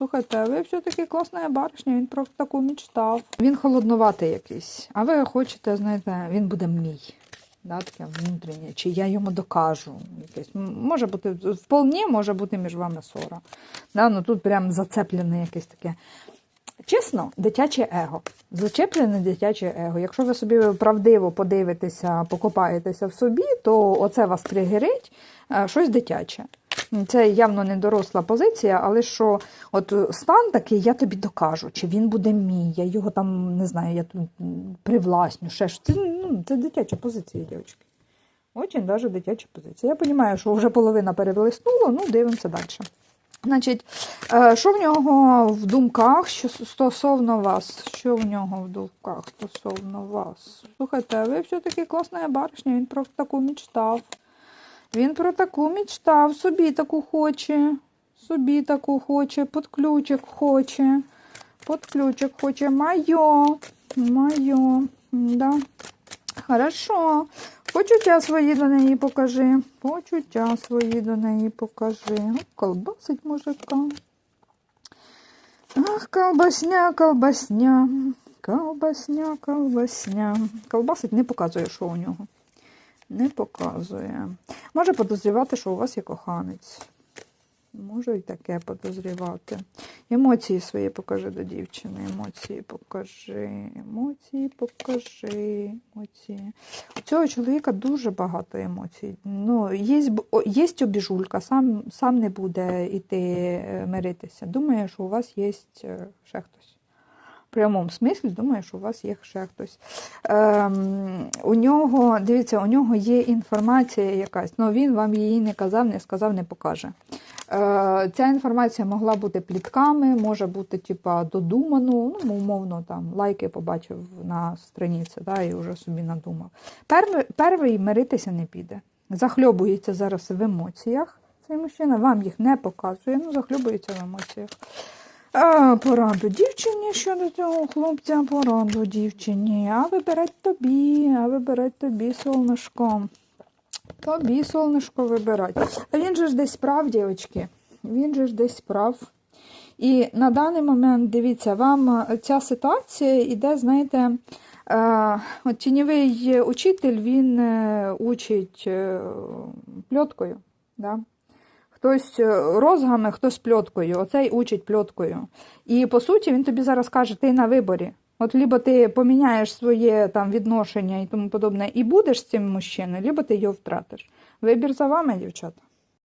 Слухайте, ви все-таки класна баришня, він про таку мечтав. Він холоднуватий якийсь. А ви хочете, знаєте, він буде мій. Да, таке внутрішнє, чи я йому докажу. Якесь. Може бути, вполне може бути між вами ссора. Да, ну тут прям зацеплене якесь таке. Чесно, дитяче его. Зачеплене дитяче его. Якщо ви собі правдиво подивитеся, покопаєтеся в собі, то оце вас тригерить е, щось дитяче. Це явно не доросла позиція, але що от стан такий, я тобі докажу, чи він буде мій, я його там не знаю, я тут привласню, ще ж. Це, ну, це дитяча позиція, дівчатки. Очень даже дитяча позиція. Я розумію, що вже половина переблиснула, ну дивимося далі. Значить, е, що в нього в думках що стосовно вас? Що в нього в думках стосовно вас? Слухайте, ви все-таки класна баришня, він про таку мечтав. Він про таку мечтав, собі таку хоче, собі таку хоче, під ключик хоче, під ключик хоче, майо, майо, да. Хорошо. Почуття свої до неї покажи. Почуття свої до неї покажи. Колбасить мужика. Ах, колбасня, колбасня. Колбасня, колбасня. Колбасить не показує, що у нього. Не показує. Може подозрівати, що у вас є коханець. Можу і таке подозрівати. Емоції свої покажи до дівчини. Емоції покажи. Емоції покажи. Емоції. У цього чоловіка дуже багато емоцій. Ну, є, є обіжулька, сам, сам не буде йти е, миритися. Думає, що у вас є е, ще хтось. Прямому смислі думає, що у вас є ще хтось. Ем, у нього, дивіться, у нього є інформація якась, але він вам її не казав, не сказав, не покаже. Е, ця інформація могла бути плітками, може бути типа додуману, ну, умовно, там лайки побачив на страниці, да, і вже собі надумав. Перший, перший миритися не піде. Захльобується зараз в емоціях. Цей мужчина вам їх не показує, ну захльобується в емоціях. Пораду дівчині щодо цього хлопця, пораду дівчині. А вибирать тобі, а вибирать тобі, солнышко. Тобі, солнышко, вибирать. А він же ж десь прав, дівчатки. Він же ж десь прав. І на даний момент, дивіться, вам е, ця ситуація іде, знаєте, е, от тіньовий учитель, він е, учить пльоткою. Да? Хтось е, розгами, хтось пльоткою. Оцей учить пльоткою. І по суті, він тобі зараз каже, ти на виборі. От либо ти поміняєш своє там відношення і тому подобне, і будеш з цим мужчиною, либо ти його втратиш. Вибір за вами, дівчата.